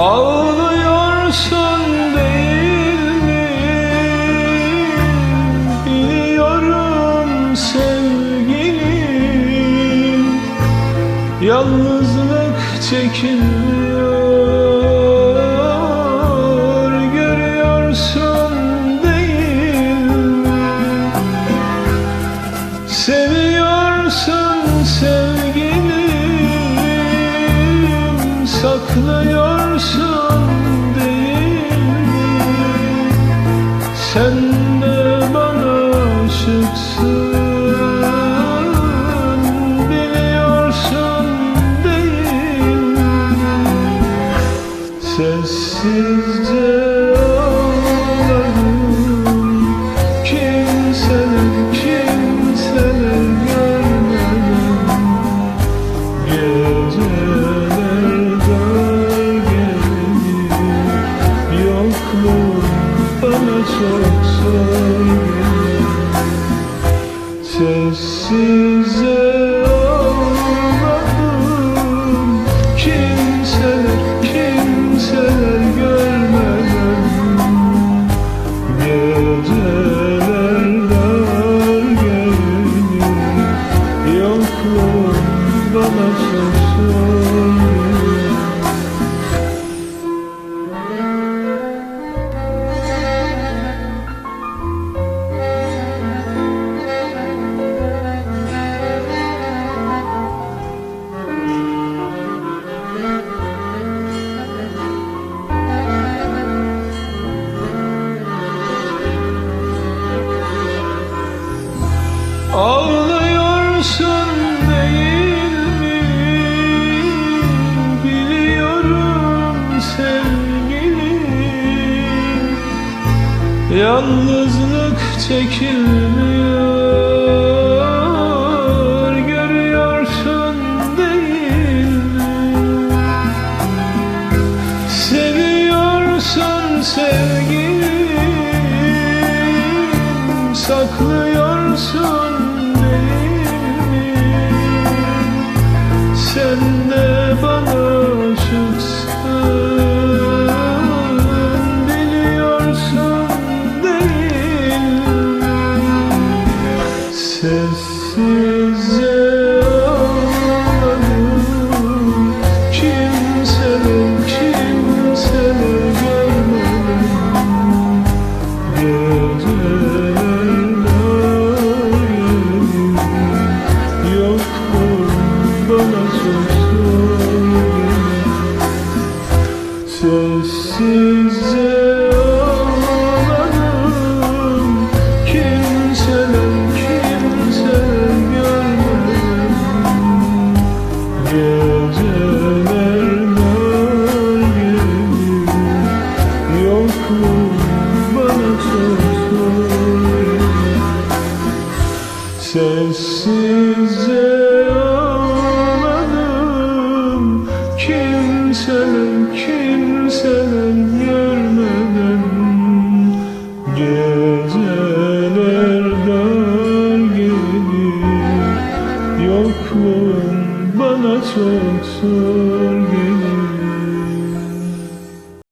Ağlıyorsun değil mi? Biliyorum sevgilim Yalnızlık çekiliyor Görüyorsun değil mi? Seviyorsun sevgilim Saklıyor Sen de bana aşıksın Biliyorsun değil mi? Sessizce çok Sessizce ağladım Kimseler kimseler görmeden. Geceler dar Yokluğun bana çok Yalnızlık çekilmiyor Görüyorsun değil mi? Seviyorsun sevgilim Saklıyorsun Sessizce ağladım. Kimseler kimseler görmeden Geceler dar gelir Yokluğun bana çok zor